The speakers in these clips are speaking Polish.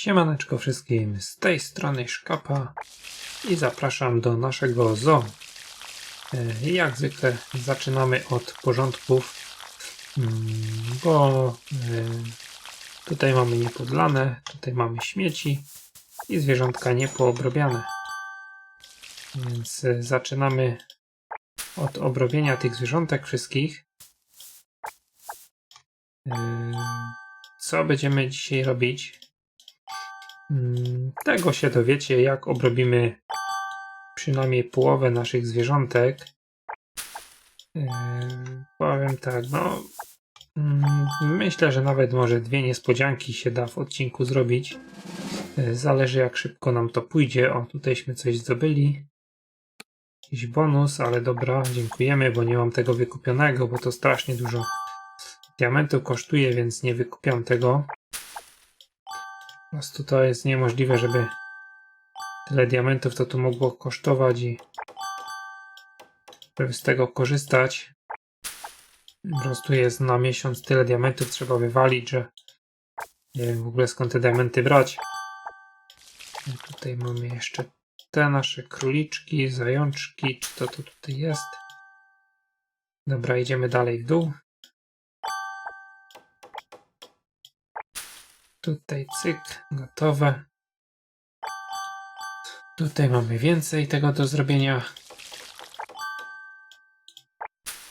Siemaneczko wszystkim, z tej strony Szkapa i zapraszam do naszego zoo. E, Jak zwykle zaczynamy od porządków, mm, bo e, tutaj mamy niepodlane, tutaj mamy śmieci i zwierzątka niepoobrabiane. Więc zaczynamy od obrobienia tych zwierzątek wszystkich. E, Co będziemy dzisiaj robić? Mm, Tego się dowiecie, jak obrobimy przynajmniej połowę naszych zwierzątek. Powiem tak, no. mm, Myślę, że nawet może dwie niespodzianki się da w odcinku zrobić. Yy, Zależy, jak szybko nam to pójdzie. O, tutejśmy coś zdobyli. Jakiś bonus, ale dobra, dziękujemy, bo nie mam tego wykupionego, bo to strasznie dużo diamentu kosztuje, więc nie wykupiam tego. Po prostu to jest niemożliwe, żeby tyle diamentów to tu mogło kosztować i żeby z tego korzystać. Po prostu jest na miesiąc tyle diamentów trzeba wywalić, że nie wiem w ogóle skąd te diamenty brać. I tutaj mamy jeszcze te nasze króliczki, zajączki, czy to, to tutaj jest. Dobra, idziemy dalej w dół. Tutaj cyk, gotowe. Tutaj mamy więcej tego do zrobienia.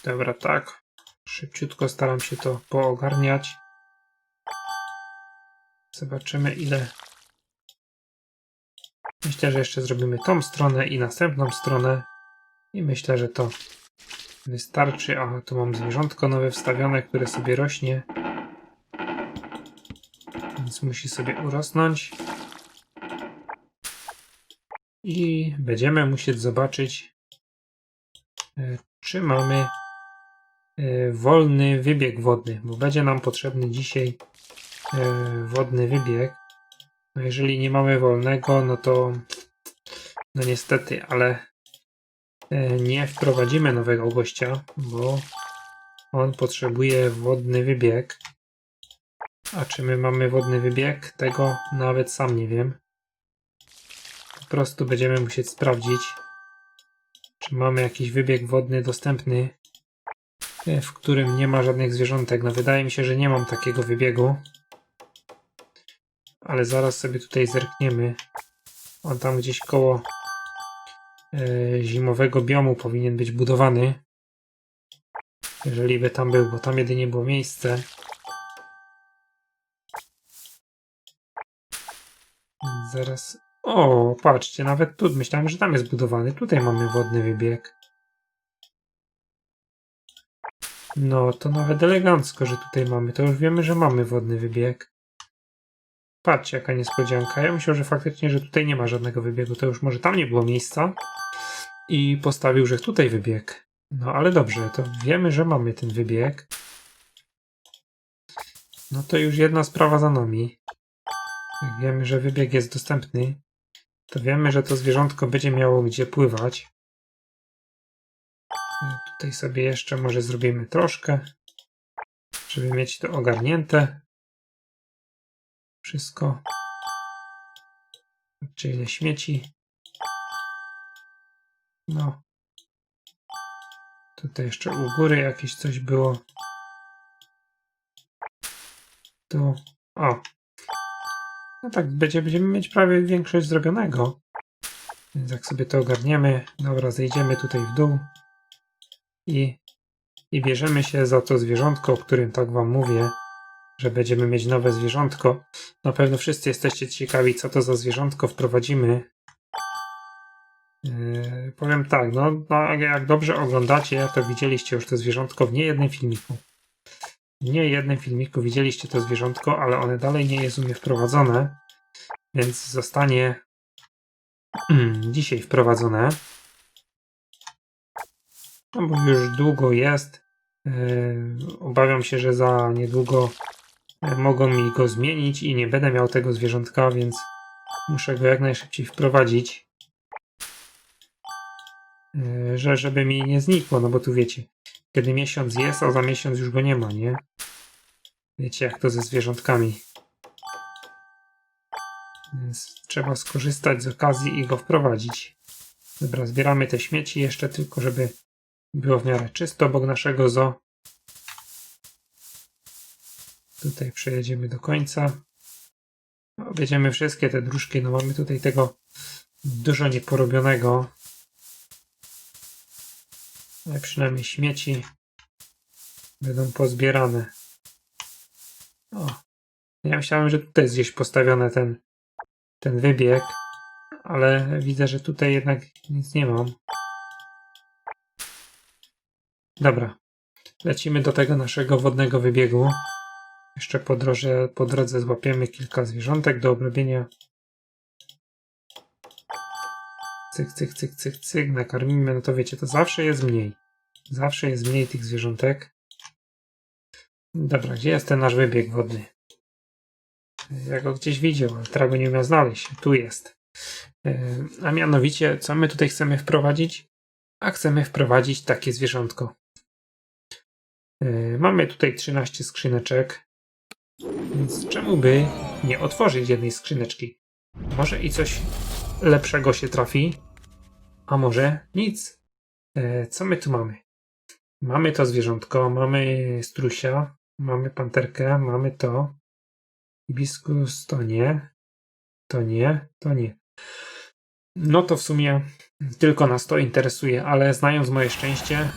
Dobra, tak. Szybciutko staram się to poogarniać. Zobaczymy ile. Myślę, że jeszcze zrobimy tą stronę i następną stronę. I myślę, że to wystarczy. A tu mam zwierzątko nowe wstawione, które sobie rośnie. Więc musi sobie urosnąć. I będziemy musieć zobaczyć, e, czy mamy e, wolny wybieg wodny, bo będzie nam potrzebny dzisiaj e, wodny wybieg. No jeżeli nie mamy wolnego, no to no niestety, ale nie wprowadzimy nowego gościa, bo on potrzebuje wodny wybieg. A czy my mamy wodny wybieg? Tego nawet sam nie wiem. Po prostu będziemy musieć sprawdzić, czy mamy jakiś wybieg wodny dostępny, e, w którym nie ma żadnych zwierzątek. No wydaje mi się, że nie mam takiego wybiegu. Ale zaraz sobie tutaj zerkniemy. On tam gdzieś koło e, zimowego biomu powinien być budowany. Jeżeli by tam był, bo tam jedynie było miejsce. Zaraz. O, patrzcie, nawet tu myślałem, że tam jest budowany. Tutaj mamy wodny wybieg. No, to nawet elegancko, że tutaj mamy. To już wiemy, że mamy wodny wybieg. Patrzcie, jaka niespodzianka. Ja myślę, że faktycznie, że tutaj nie ma żadnego wybiegu. To już może tam nie było miejsca. I postawił, że tutaj wybieg. No, ale dobrze, to wiemy, że mamy ten wybieg. No to już jedna sprawa za nami. Jak wiemy, że wybieg jest dostępny, to wiemy, że to zwierzątko będzie miało gdzie pływać. Tutaj sobie jeszcze może zrobimy troszkę, żeby mieć to ogarnięte. Wszystko. Czy ile śmieci. No. Tutaj jeszcze u góry jakieś coś było. Tu. O, no tak, będzie, będziemy mieć prawie większość zrobionego. Więc jak sobie to ogarniemy, dobra, zejdziemy tutaj w dół i, i bierzemy się za to zwierzątko, o którym tak wam mówię, że będziemy mieć nowe zwierzątko. Na pewno wszyscy jesteście ciekawi, co to za zwierzątko wprowadzimy. Yy, powiem tak, no, no jak dobrze oglądacie, to widzieliście już to zwierzątko w niejednym filmiku. W niejednym filmiku widzieliście to zwierzątko, ale one dalej nie jest u mnie wprowadzone, więc zostanie dzisiaj wprowadzone. No bo już długo jest. Yy, obawiam się, że za niedługo yy, mogą mi go zmienić i nie będę miał tego zwierzątka, więc muszę go jak najszybciej wprowadzić. Yy, że żeby mi nie znikło, no bo tu wiecie, kiedy miesiąc jest, a za miesiąc już go nie ma, nie? Wiecie jak to ze zwierzątkami. Więc trzeba skorzystać z okazji i go wprowadzić. Dobra, zbieramy te śmieci jeszcze tylko, żeby było w miarę czysto obok naszego zoo. Tutaj przejedziemy do końca. Objedziemy wszystkie te dróżki. No mamy tutaj tego dużo nieporobionego. Ale przynajmniej śmieci będą pozbierane. O. Ja myślałem, że tutaj jest gdzieś postawiony ten, ten wybieg, ale widzę, że tutaj jednak nic nie mam. Dobra. Lecimy do tego naszego wodnego wybiegu. Jeszcze po drodze, po drodze złapiemy kilka zwierzątek do obrobienia. Cyk, cyk, cyk, cyk, cyk, nakarmimy, no to wiecie, to zawsze jest mniej. Zawsze jest mniej tych zwierzątek. Dobra, gdzie jest ten nasz wybieg wodny? Ja go gdzieś widział, ale teraz go nie umiem znaleźć. Tu jest. E, A mianowicie, co my tutaj chcemy wprowadzić? A chcemy wprowadzić takie zwierzątko. E, Mamy tutaj 13 skrzyneczek. Więc czemu by nie otworzyć jednej skrzyneczki? Może i coś lepszego się trafi, a może nic. E, co my tu mamy? Mamy to zwierzątko, mamy strusia, mamy panterkę, mamy to. Hibiskus to nie, to nie, to nie. No to w sumie tylko nas to interesuje, ale znając moje szczęście,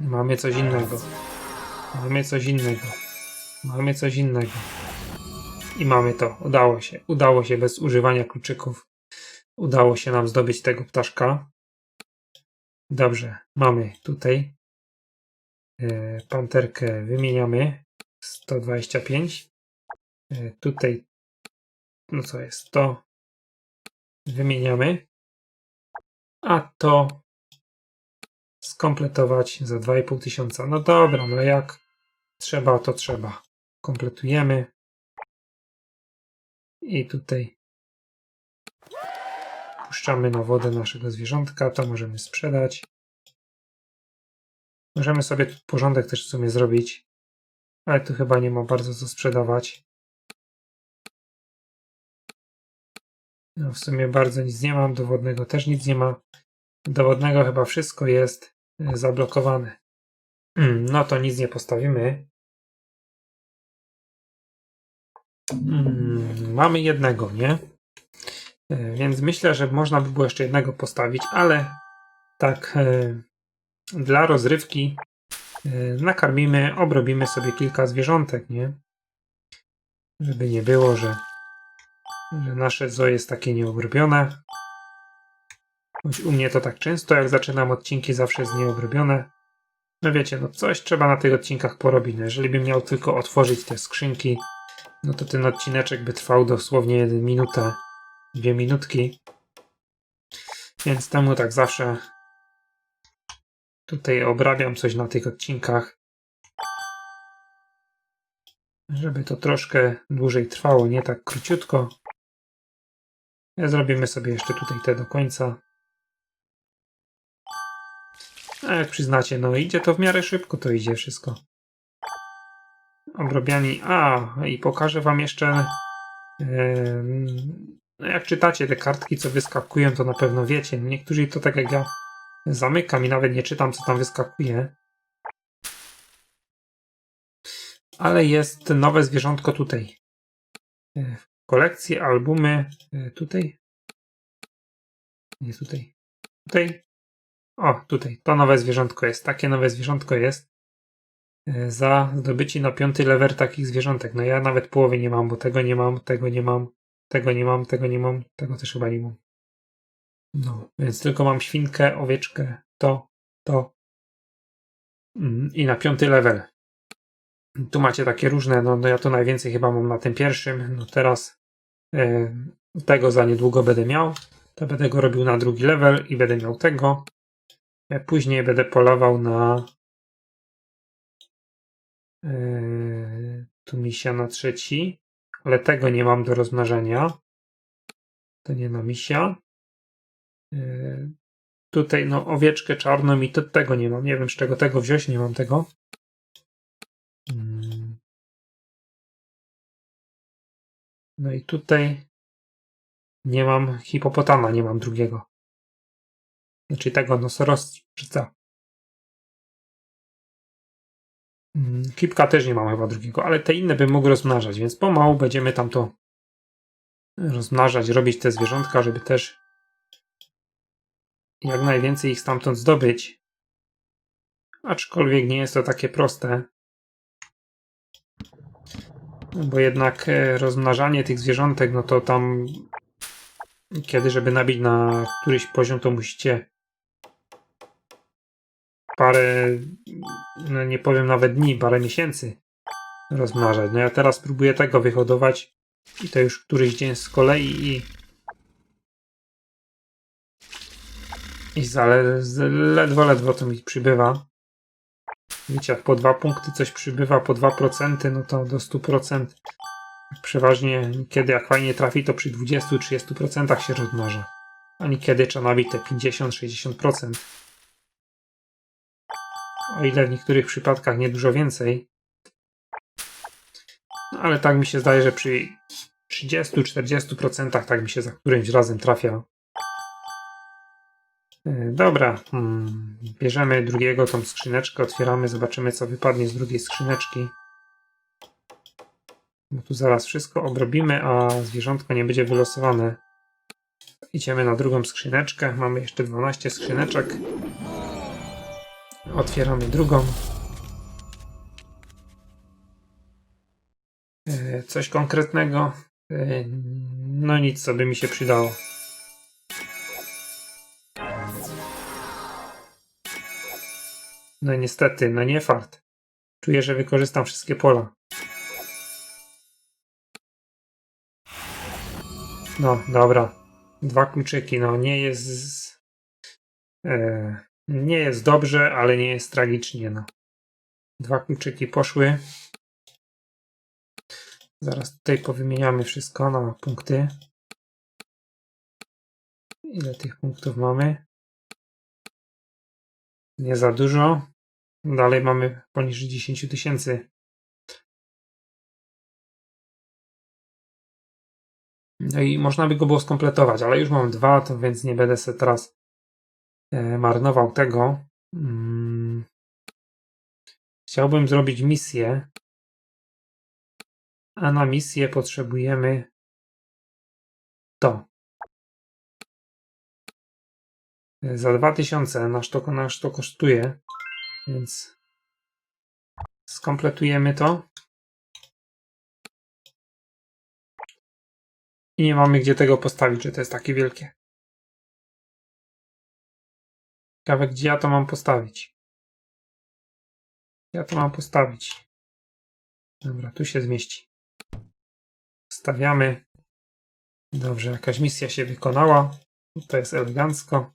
mamy coś innego. Mamy coś innego. Mamy coś innego. I mamy to. Udało się. Udało się bez używania kluczyków. Udało się nam zdobyć tego ptaszka. Dobrze. Mamy tutaj e, panterkę wymieniamy. 125. E, tutaj no co jest? To wymieniamy. A to skompletować za 2,5 tysiąca. No dobra, no jak trzeba, to trzeba. Kompletujemy. I tutaj puszczamy na wodę naszego zwierzątka. To możemy sprzedać. Możemy sobie porządek też w sumie zrobić. Ale tu chyba nie ma bardzo co sprzedawać. No w sumie bardzo nic nie mam. Dowodnego też nic nie ma. Dowodnego chyba wszystko jest e, zablokowane. Mm, No to nic nie postawimy. Mm, Mamy jednego, nie? E, Więc myślę, że można by było jeszcze jednego postawić, ale tak e, dla rozrywki e, nakarmimy, obrobimy sobie kilka zwierzątek, nie? Żeby nie było, że, że nasze zoo jest takie nieobrobione. Choć u mnie to tak często, jak zaczynam odcinki, zawsze jest nieobrobione. No wiecie, no coś trzeba na tych odcinkach porobić. No jeżeli bym miał tylko otworzyć te skrzynki, no to ten odcineczek by trwał dosłownie 1 minutę, dwie minutki. Więc temu tak zawsze tutaj obrabiam coś na tych odcinkach. Żeby to troszkę dłużej trwało, nie tak króciutko. Zrobimy sobie jeszcze tutaj te do końca. A jak przyznacie, no idzie to w miarę szybko, to idzie wszystko. Obrobiani. A, i pokażę wam jeszcze. no jak czytacie te kartki, co wyskakują, to na pewno wiecie. Niektórzy to tak jak ja zamykam i nawet nie czytam, co tam wyskakuje. Ale jest nowe zwierzątko tutaj. E, W kolekcji albumy. e, Tutaj. Nie tutaj. Tutaj. O, tutaj. To nowe zwierzątko jest. Takie nowe zwierzątko jest. E, Za zdobycie na piąty level takich zwierzątek. No ja nawet połowy nie mam, bo tego nie mam, tego nie mam, tego nie mam, tego nie mam, tego też chyba nie mam. No, więc tylko mam świnkę, owieczkę, to, to. Mm, I na piąty level. Tu macie takie różne, no, no ja to najwięcej chyba mam na tym pierwszym. No teraz e, tego za niedługo będę miał. To będę go robił na drugi level i będę miał tego. E, Później będę polował na e, tu misia na trzeci, ale tego nie mam do rozmnażania. To nie na misia. E, Tutaj no owieczkę czarną i to tego nie mam. Nie wiem z czego tego wziąć, nie mam tego. Mm. No i tutaj nie mam hipopotama, nie mam drugiego. Znaczy tego nosorożca. Kipka też nie mam chyba drugiego, ale te inne bym mógł rozmnażać, więc pomału będziemy tam to rozmnażać, robić te zwierzątka, żeby też jak najwięcej ich stamtąd zdobyć. Aczkolwiek nie jest to takie proste. Bo jednak e, rozmnażanie tych zwierzątek, no to tam kiedy, żeby nabić na któryś poziom, to musicie parę, no nie powiem nawet dni, parę miesięcy rozmnażać. No ja teraz próbuję tego wyhodować i to już któryś dzień z kolei i i zale, ledwo, ledwo to mi przybywa. Wiecie, jak po dwa punkty coś przybywa, po 2%, no to do 100%. Przeważnie kiedy jak fajnie trafi, to przy 20-30% się rozmnaża. A niekiedy trzeba nabić te 50-60%. O ile w niektórych przypadkach nie dużo więcej. No, ale tak mi się zdaje, że przy 30-40% tak mi się za którymś razem trafia. E, Dobra, hmm, bierzemy drugiego, tą skrzyneczkę, otwieramy, zobaczymy co wypadnie z drugiej skrzyneczki. Bo tu zaraz wszystko obrobimy, a zwierzątko nie będzie wylosowane. Idziemy na drugą skrzyneczkę, mamy jeszcze 12 skrzyneczek. Otwieramy drugą. E, Coś konkretnego? E, No nic, co by mi się przydało. No niestety, no nie fart. Czuję, że wykorzystam wszystkie pola. No, dobra. Dwa kluczyki, no nie jest... E, nie jest dobrze, ale nie jest tragicznie, no. Dwa kluczyki poszły. Zaraz tutaj powymieniamy wszystko na punkty. Ile tych punktów mamy? Nie za dużo. Dalej mamy poniżej 10 tysięcy. No i można by go było skompletować, ale już mam dwa, to więc nie będę sobie teraz marnował tego. Mm. Chciałbym zrobić misję. A na misję potrzebujemy to. E, Za 2000 nasz to, nasz to kosztuje, więc skompletujemy to. I nie mamy gdzie tego postawić, że to jest takie wielkie. Ciekawe, gdzie ja to mam postawić. Ja to mam postawić. Dobra, tu się zmieści. Stawiamy. Dobrze, jakaś misja się wykonała. To jest elegancko.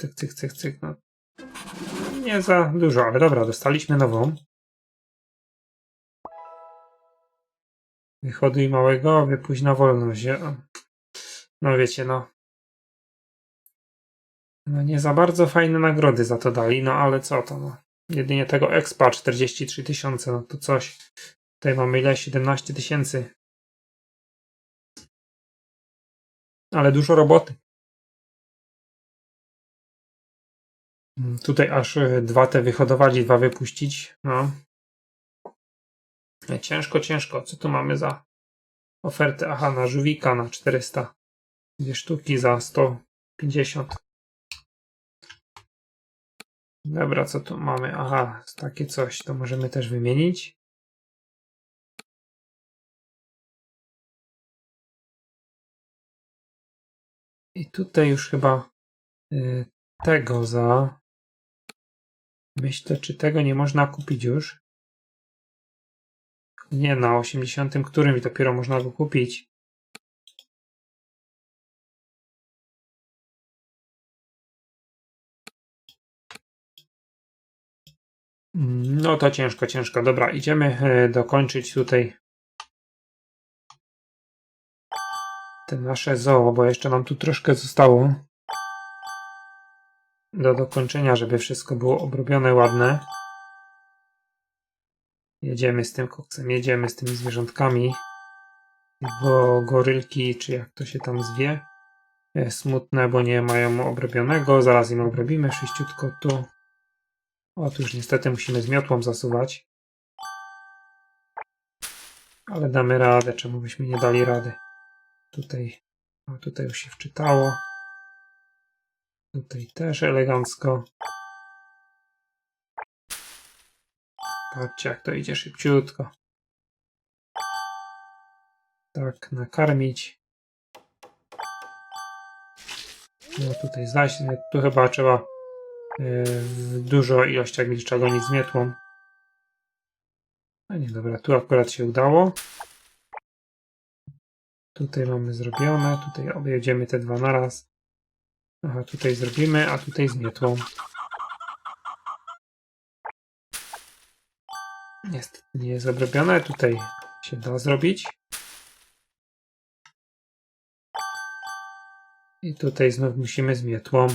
Cyk, cyk, cyk, cyk. No. Nie za dużo, ale dobra, dostaliśmy nową. Wyhoduj małego, wypuść na wolność. No wiecie, no. No nie za bardzo fajne nagrody za to dali, no ale co to, no. Jedynie tego expa 43 tysiące, no to coś. Tutaj mamy ile? 17 tysięcy. Ale dużo roboty. Mm, Tutaj aż y, dwa te wyhodować i dwa wypuścić. No. E, Ciężko, ciężko. Co tu mamy za ofertę? Aha, na żółwika na 400. Dwie sztuki za 150. Dobra, co tu mamy? Aha, takie coś. To możemy też wymienić. I tutaj już chyba y, tego za. Myślę, czy tego nie można kupić już. Nie, na 80 którym i dopiero można go kupić. No to ciężko, ciężko. Dobra, idziemy e, dokończyć tutaj te nasze zoo, bo jeszcze nam tu troszkę zostało do dokończenia, żeby wszystko było obrobione ładne. Jedziemy z tym koksem, jedziemy z tymi zwierzątkami. Bo gorylki, czy jak to się tam zwie, e, smutne, bo nie mają obrobionego. Zaraz im obrobimy sześciutko tu. O, tu już niestety musimy z miotłą zasuwać. Ale damy radę, czemu byśmy nie dali rady. Tutaj, o, tutaj już się wczytało. Tutaj też elegancko. Patrzcie, jak to idzie szybciutko. Tak, nakarmić. No tutaj zaś, tu chyba trzeba w dużo ilościach wilcza gonić z miotłą. A nie, dobra, tu akurat się udało. Tutaj mamy zrobione, tutaj objedziemy te dwa naraz. Aha, tutaj zrobimy, a tutaj z miotłą. Niestety nie jest obrobione, tutaj się da zrobić. I tutaj znów musimy z.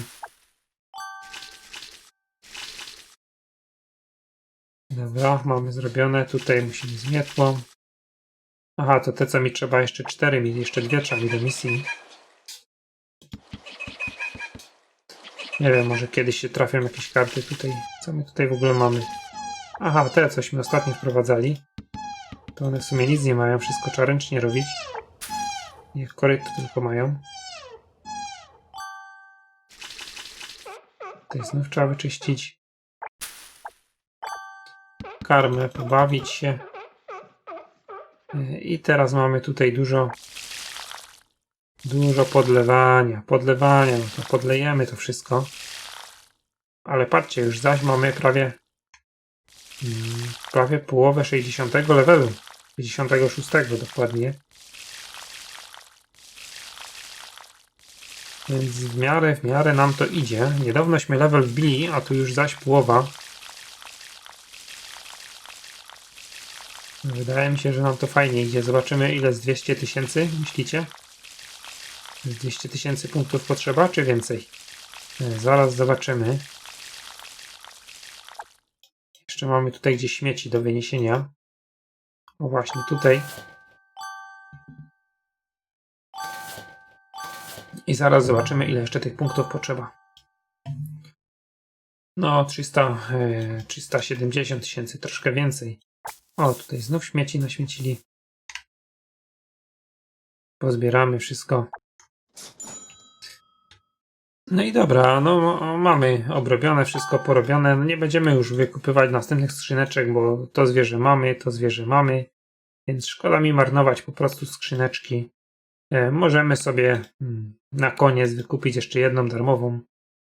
Dobra, mamy zrobione. Tutaj musimy z miotłą. Aha, to te co mi trzeba jeszcze cztery, mi jeszcze dwie trzeba mi do misji. Nie wiem, może kiedyś się trafią jakieś karty tutaj. Co my tutaj w ogóle mamy? Aha, te cośmy ostatnio wprowadzali. To one w sumie nic nie mają, wszystko trzeba ręcznie robić. Niech koryto tylko mają. Tutaj znów trzeba wyczyścić. Karmę, pobawić się. Yy, I teraz mamy tutaj dużo dużo podlewania, podlewania, no to podlejemy to wszystko. Ale patrzcie, już zaś mamy prawie mm, prawie połowę 60 levelu. 66 dokładnie. Więc w miarę, w miarę nam to idzie. Niedawnośmy level wbili, a tu już zaś połowa. Wydaje mi się, że nam to fajnie idzie. Zobaczymy ile z 200 tysięcy, myślicie? Z 200 tysięcy punktów potrzeba, czy więcej? E, Zaraz zobaczymy. Jeszcze mamy tutaj gdzieś śmieci do wyniesienia. O właśnie, tutaj. I zaraz zobaczymy, ile jeszcze tych punktów potrzeba. No, 300, e, 370 tysięcy, troszkę więcej. O, tutaj znów śmieci naśmiecili. Pozbieramy wszystko. No i dobra, no mamy obrobione, wszystko porobione. No nie będziemy już wykupywać następnych skrzyneczek, bo to zwierzę mamy, to zwierzę mamy. Więc szkoda mi marnować po prostu skrzyneczki. E, możemy sobie mm, na koniec wykupić jeszcze jedną darmową.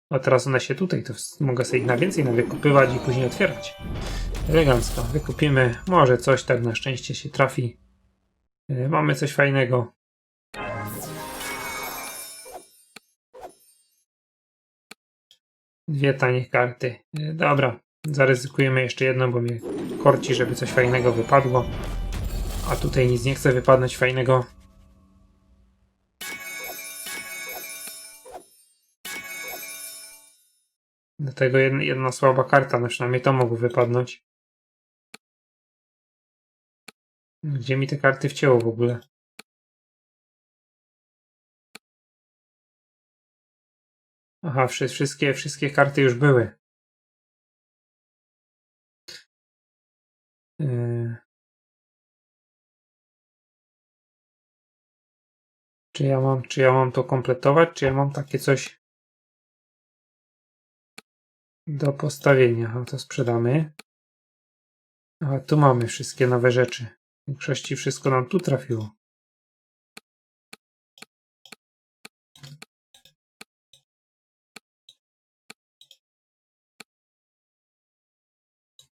A teraz one się tutaj, to mogę sobie ich na więcej nawykupywać i później otwierać. Elegancko, wykupimy. Może coś tak na szczęście się trafi. E, mamy coś fajnego. Dwie tanie karty. E, Dobra, zaryzykujemy jeszcze jedną, bo mnie korci, żeby coś fajnego wypadło. A tutaj nic nie chce wypadnąć fajnego. Dlatego jedna, jedna słaba karta, no przynajmniej to mogło wypadnąć. Gdzie mi te karty wcięło w ogóle? Aha, wszy- wszystkie, wszystkie karty już były. Yy. Czy ja mam, czy ja mam to kompletować, czy ja mam takie coś do postawienia? A to sprzedamy. A tu mamy wszystkie nowe rzeczy. W większości wszystko nam tu trafiło.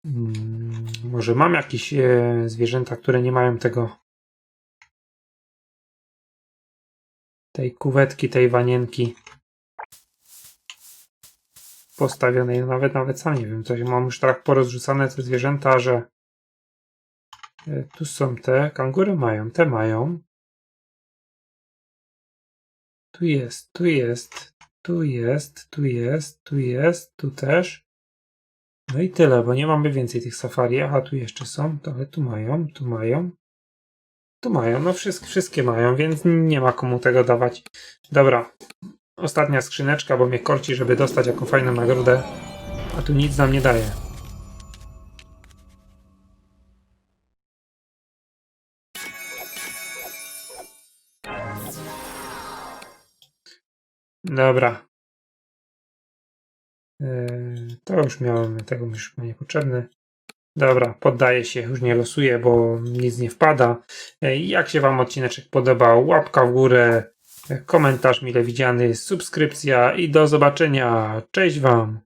Mm, może mam jakieś e, zwierzęta, które nie mają tego. tej kuwetki, tej wanienki postawionej. Nawet, nawet sam nie wiem, coś mam już tak porozrzucane te zwierzęta, że e, tu są te, kangury mają, te mają. Tu jest, tu jest, tu jest, tu jest, tu jest, tu też. No i tyle, bo nie mamy więcej tych safari. Aha, tu jeszcze są, to ale tu mają, tu mają. Tu mają, no wszystkie, wszystkie mają, więc nie ma komu tego dawać. Dobra, ostatnia skrzyneczka, bo mnie korci, żeby dostać jaką fajną nagrodę. A tu nic nam nie daje. Dobra. Yy, to już miałem, tego mi już chyba niepotrzebne. Dobra, poddaję się, już nie losuję, bo nic nie wpada. Yy, Jak się Wam odcineczek podobał, łapka w górę, komentarz mile widziany, subskrypcja i do zobaczenia. Cześć Wam!